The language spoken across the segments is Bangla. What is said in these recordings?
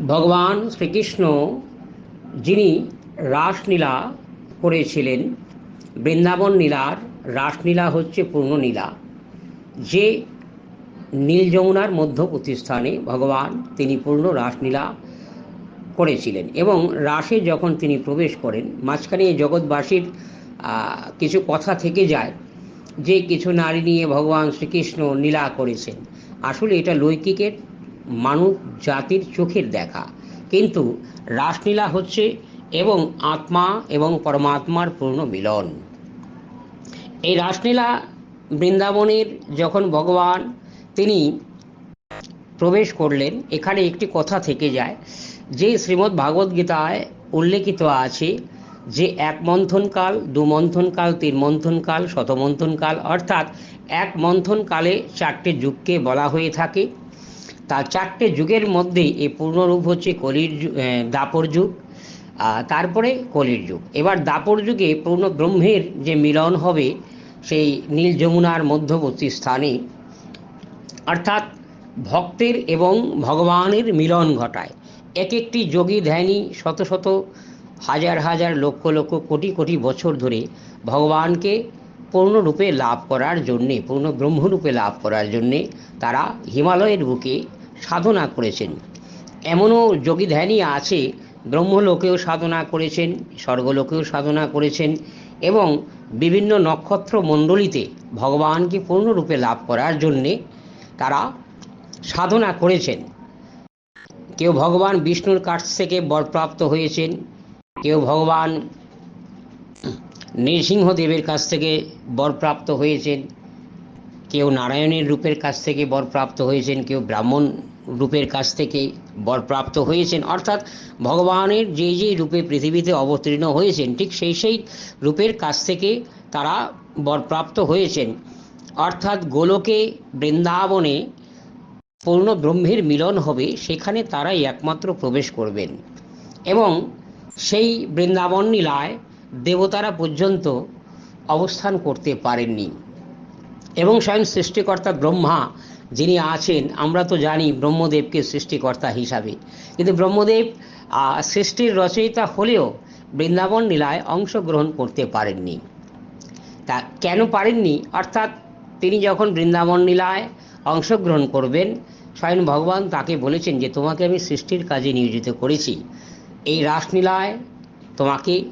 ভগবান শ্রীকৃষ্ণ যিনি রাসলীলা করেছিলেন, বৃন্দাবন নীলার রাসলীলা হচ্ছে পূর্ণ নীলা যে নীল যমুনার মধ্যবর্তী স্থানে ভগবান তিনি পূর্ণ রাসলীলা করেছিলেন এবং রাসে যখন তিনি প্রবেশ করেন, মাঝখানে জগৎবাসীর কিছু কথা থেকে যায় যে কিছু নারী নিয়ে ভগবান শ্রীকৃষ্ণ নীলা করেছেন। আসলে এটা লৌকিকের মানব জাতির চোখের দেখা। কিন্তু রাসলীলা হচ্ছে এবং আত্মা এবং পরমাত্মার পূর্ণ মিলন। এই রাসলীলা বৃন্দাবনের যখন ভগবান তিনি প্রবেশ করলেন, এখানে একটি কথা থেকে যায় যে শ্রীমদ্ ভাগবত গীতায় উল্লেখিত আছে যে এক মন্থনকাল, দু মন্থনকাল, তিন মন্থনকাল শতমন্থনকাল অর্থাৎ এক মন্থনকালে চারটে যুগকে বলা হয়ে থাকে। তা চারটে যুগের মধ্যে এই পূর্ণরূপ হচ্ছে কলির দাপর যুগ তারপরে কলির যুগ। এবার দাপর যুগে পূর্ণ ব্রহ্মের যে মিলন হবে, সেই নীল যমুনার মধ্যবর্তী স্থানে, অর্থাৎ ভক্তের এবং ভগবানের মিলন ঘটায়। এক একটি যোগী ধ্যানী শত শত হাজার হাজার লক্ষ লক্ষ কোটি কোটি বছর ধরে ভগবানকে পূর্ণরূপে লাভ করার জন্যে পূর্ণ ব্রহ্মরূপে লাভ করার জন্যে তারা হিমালয়ের বুকে সাধনা করেছেন। এমনও যোগী ধ্যানী আছে, ব্রহ্মলোকেও সাধনা করেছেন, স্বর্গলোকেও সাধনা করেছেন এবং বিভিন্ন নক্ষত্র মণ্ডলীতে ভগবানকে পূর্ণরূপে লাভ করার জন্যে তারা সাধনা করেছেন। কেউ ভগবান বিষ্ণুর কাছ থেকে বরপ্রাপ্ত হয়েছেন, কেউ ভগবান নৃসিংহদেবের কাছ থেকে বরপ্রাপ্ত হয়েছেন, কেউ নারায়ণের রূপের কাছ থেকে বরপ্রাপ্ত হয়েছেন, কেউ ব্রাহ্মণ রূপের কাছ থেকে বরপ্রাপ্ত হয়েছেন। অর্থাৎ ভগবানের যে যে রূপে পৃথিবীতে অবতীর্ণ হয়েছেন, ঠিক সেই সেই রূপের কাছ থেকে তারা বরপ্রাপ্ত হয়েছেন। অর্থাৎ গোলকে বৃন্দাবনে পূর্ণ ব্রহ্মের মিলন হবে, সেখানে তারাই একমাত্র প্রবেশ করবেন। এবং সেই বৃন্দাবন লীলায় দেবতারা পর্যন্ত অবস্থান করতে পারেননি। এবং স্বয়ং সৃষ্টিকর্তা ব্রহ্মা যিনি আছেন, আমরা তো জানি ব্রহ্মদেবকে সৃষ্টিকর্তা হিসাবে। কিন্তু ব্রহ্মদেব সৃষ্টির রচয়িতা হলেও বৃন্দাবন লীলায় অংশগ্রহণ করতে পারেননি। তা কেন পারেননি? অর্থাৎ তিনি যখন বৃন্দাবন লীলায় অংশগ্রহণ করবেন, স্বয়ং ভগবান তাকে বলেছেন যে, তোমাকে আমি সৃষ্টির কাজে নিয়োজিত করেছি। এই রাসলীলায় তোমাকে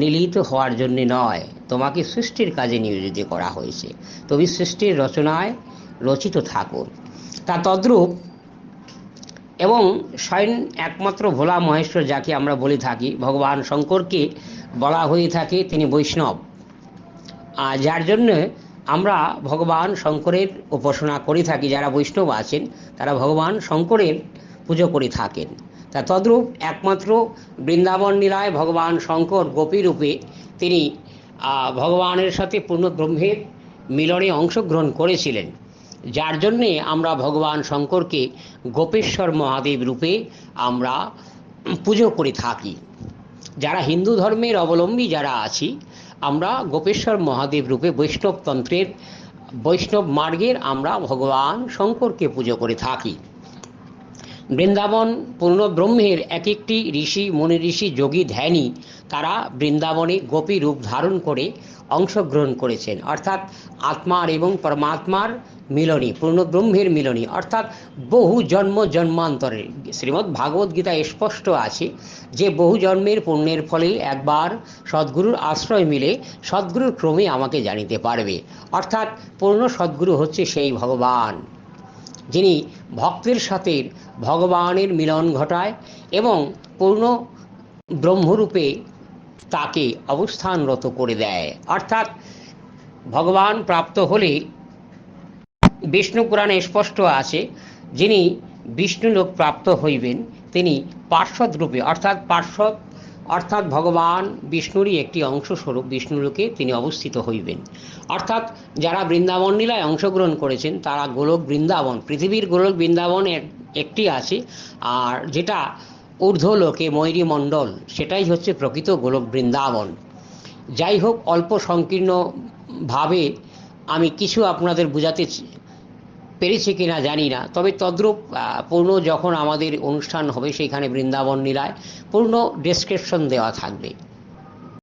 নিলিত হওয়ার জন্য নয়, তোমাকে সৃষ্টির কাজে নিয়োজিত করা হয়েছে। তুমি সৃষ্টির রচনায় রচিত থাকো তা তদ্রূপ এবং স্বয়ং একমাত্র ভোলা মহেশ্বর যাকে আমরা বলে থাকি, ভগবান শঙ্করকে বলা হয়ে থাকে তিনি বৈষ্ণব। আর যার জন্য আমরা ভগবান শঙ্করের উপাসনা করে থাকি, যারা বৈষ্ণব আছেন, তারা ভগবান শঙ্করের পুজো করে থাকেন। তা তদ্রূপ একমাত্র বৃন্দাবন লীলায় ভগবান শঙ্কর গোপীরূপে তিনি ভগবানের সাথে পূর্ণ ব্রহ্মের মিলনে অংশগ্রহণ করেছিলেন। যার জন্যে আমরা ভগবান শঙ্করকে গোপেশ্বর মহাদেব রূপে আমরা পুজো করে থাকি। যারা হিন্দু ধর্মের অবলম্বী যারা আছি, আমরা গোপেশ্বর মহাদেব রূপে বৈষ্ণবতন্ত্রের বৈষ্ণব মার্গের আমরা ভগবান শঙ্করকে পুজো করে থাকি। বৃন্দাবন পূর্ণ ব্রহ্মের এক একটি ঋষি, মনি ঋষি, যোগী, ধ্যানী তারা বৃন্দাবনে গোপী রূপ ধারণ করে অংশগ্রহণ করেছেন। অর্থাৎ আত্মার এবং পরমাত্মার মিলনী পূর্ণ ব্রহ্মের মিলনী, অর্থাৎ বহু জন্ম জন্মান্তরে। শ্রীমদ্ ভাগবত গীতায় স্পষ্ট আছে যে বহু জন্মের পুণ্যের ফলে একবার সদ্গুরুর আশ্রয় মিলে সদ্গুরুর ক্রমে আমাকে জানিতে পারবে। অর্থাৎ পূর্ণ সদ্গুরু হচ্ছে সেই ভগবান। যিনি ভক্তের সাথে ভগবানের মিলন ঘটায় এবং পূর্ণ ব্রহ্মরূপে তাকে অবস্থানরত করে দেয়। অর্থাৎ ভগবান প্রাপ্ত হলে বিষ্ণু পুরাণে স্পষ্ট আছে, যিনি বিষ্ণুলোক প্রাপ্ত হইবেন, তিনি পার্শ্বদ রূপে, অর্থাৎ পার্শ্বদ অর্থাৎ ভগবান বিষ্ণুরই একটি অংশস্বরূপ বিষ্ণুলোকে তিনি অবস্থিত হইবেন। অর্থাৎ যারা বৃন্দাবন লীলায় অংশগ্রহণ করেছেন, তারা গোলক বৃন্দাবন, পৃথিবীর গোলক বৃন্দাবন এক- একটি আছে। আর যেটা ঊর্ধ্বলোকে ময়ূরী মণ্ডল, সেটাই হচ্ছে প্রকৃত গোলক বৃন্দাবন। যাই হোক, অল্প সংকীর্ণভাবে আমি কিছু আপনাদের বোঝাতে পেরেছে কিনা জানি না। তবে তদ্রূপ পূর্ণ যখন আমাদের অনুষ্ঠান হবে সেখানে বৃন্দাবন লীলায় পূর্ণ ডেসক্রিপশন দেওয়া থাকবে।